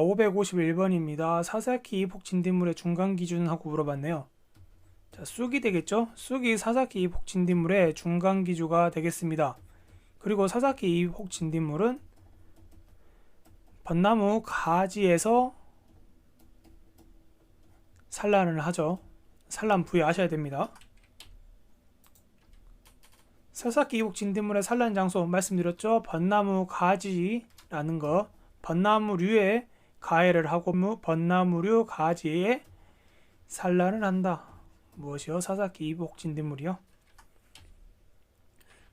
551번입니다. 사사키 이복 진딧물의 중간 기준은 하고 물어봤네요. 자, 쑥이 되겠죠? 쑥이 사사키 이복 진딧물의 중간 기주가 되겠습니다. 그리고 사사키 이복 진딧물은 벚나무 가지에서 산란을 하죠. 산란 부위 아셔야 됩니다. 사사키 이복 진딧물의 산란 장소 말씀드렸죠. 벚나무 가지라는 거, 벚나무류의 가해를 하고 무 벚나무류 가지에 산란을 한다. 무엇이요? 사사키 이복 진딧물이요.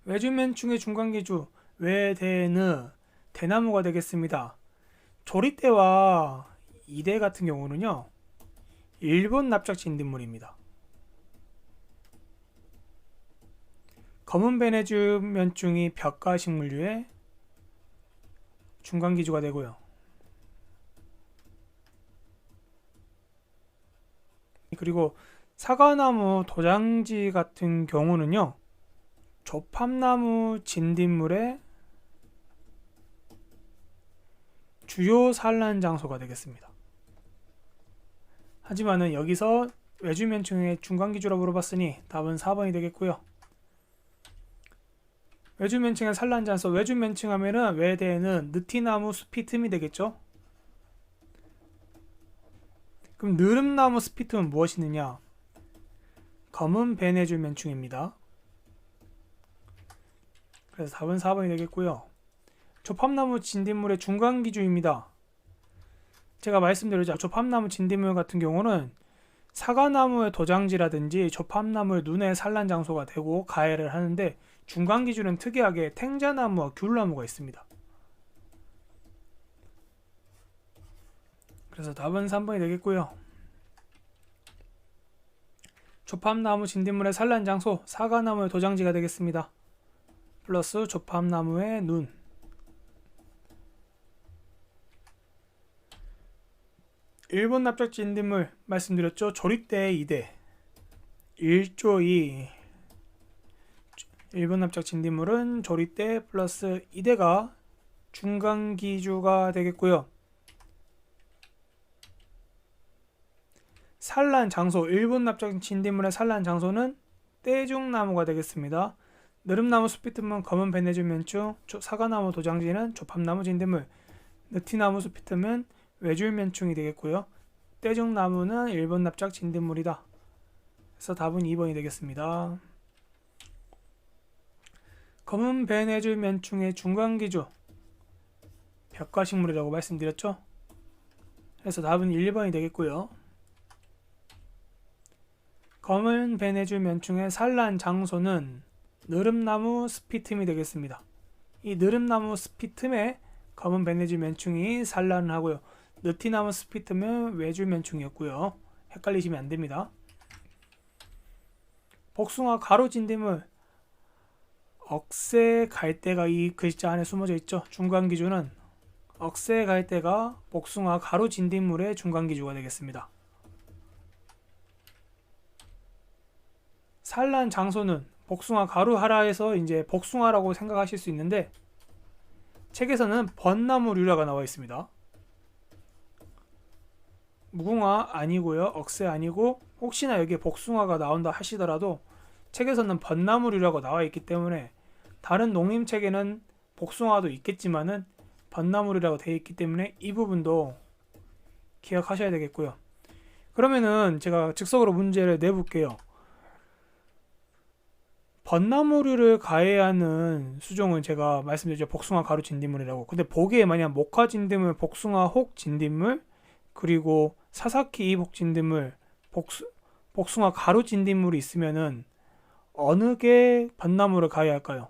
외주면충의 중간기주 외대는 대나무가 되겠습니다. 조리대와 이대 같은 경우는요. 일본 납작 진딧물입니다. 검은 베네주 면충이 벽가 식물류의 중간 기주가 되고요. 그리고 사과나무 도장지 같은 경우는요. 조팝나무 진딧물의 주요 산란 장소가 되겠습니다. 하지만은 여기서 외주면충의 중간기주라 물어봤으니 답은 4번이 되겠고요. 외주면층의 산란장소 외주면층 하면은 외대에는 느티나무 숲이 틈이 되겠죠? 그럼 느릅나무 틈은 무엇이느냐? 검은 베네주 면충입니다. 그래서 답은 4번이 되겠고요. 조팝나무 진딧물의 중간 기준입니다. 제가 말씀드렸죠. 조팝나무 진딧물 같은 경우는 사과나무의 도장지라든지 조팝나무의 눈의 산란 장소가 되고 가해를 하는데 중간 기준은 특이하게 탱자나무와 귤나무가 있습니다. 그래서 답은 3번이 되겠고요. 조팝나무 진딧물의 산란 장소 사과나무의 도장지가 되겠습니다. 플러스 조팝나무의 눈 일본 납작 진딧물 말씀드렸죠. 조립대 2대 1조 2 일본 납작 진딧물은 조립대 플러스 2대가 중간 기주가 되겠고요. 산란 장소 일본 납작 진딧물의 산란 장소는 떼죽나무가 되겠습니다. 느릅나무 숲이 틈은 검은 베네주 면충, 사과나무 도장지는 조팝나무 진딧물, 느티나무 숲이 틈은 외줄 면충이 되겠고요. 떼죽나무는 일본 납작 진딧물이다. 그래서 답은 2번이 되겠습니다. 검은 베네줄 면충의 중간기주 벽과식물이라고 말씀드렸죠? 그래서 답은 1번이 되겠고요. 검은 베네줄 면충의 산란 장소는 느릅나무 숲이 틈이 되겠습니다. 이 느릅나무 숲이 틈에 검은 베네줄 면충이 산란을 하고요. 느티나무 숲이 틈은 외줄 면충이었고요. 헷갈리시면 안 됩니다. 복숭아 가로 진딧물 억새 갈대가 이 글자 안에 숨어져 있죠. 중간 기준은 억새 갈대가 복숭아 가로 진딧물의 중간 기주가 되겠습니다. 산란 장소는 복숭아 가루 하라에서 이제 복숭아라고 생각하실 수 있는데 책에서는 벚나무류라가 나와 있습니다. 무궁화 아니고요. 억새 아니고 혹시나 여기에 복숭아가 나온다 하시더라도 책에서는 벚나무류라고 나와 있기 때문에 다른 농림책에는 복숭아도 있겠지만은 벚나무류라고 되어 있기 때문에 이 부분도 기억하셔야 되겠고요. 그러면은 제가 즉석으로 문제를 내볼게요. 벚나무류를 가해하는 수종은 제가 말씀드렸죠. 복숭아 가루 진딧물이라고. 근데 보기에 만약 목화 진딧물, 복숭아 혹 진딧물, 그리고 사사키 이복 진딧물, 복수, 복숭아 가루 진딧물이 있으면은 어느 게 벚나무를 가해할까요?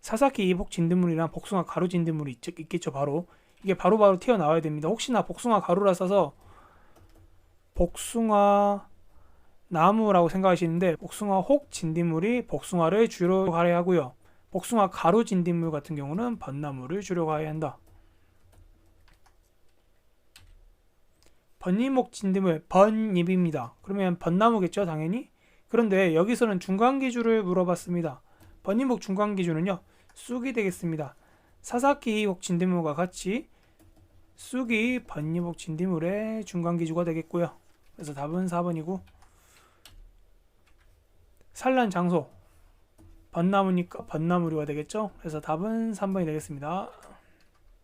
사사키 이복 진딧물이랑 복숭아 가루 진딧물이 있, 있겠죠 바로 이게 바로바로 바로 튀어나와야 됩니다 혹시나 복숭아 가루라 써서 복숭아 나무라고 생각하시는데 복숭아 혹 진딧물이 복숭아를 주로 가해하고요. 복숭아 가루 진딧물 같은 경우는 벚나무를 주로 가해한다. 번잎목 진딧물 번잎입니다. 그러면 벚나무겠죠 당연히? 그런데 여기서는 중간 기준을 물어봤습니다. 번잎목 중간 기준은요 쑥이 되겠습니다. 사사키 혹 진드무가 같이 쑥이 번니복 진딧물의 중간 기주가 되겠고요. 그래서 답은 4번이고 산란 장소 벚나무니까 벚나무류가 되겠죠. 그래서 답은 3번이 되겠습니다.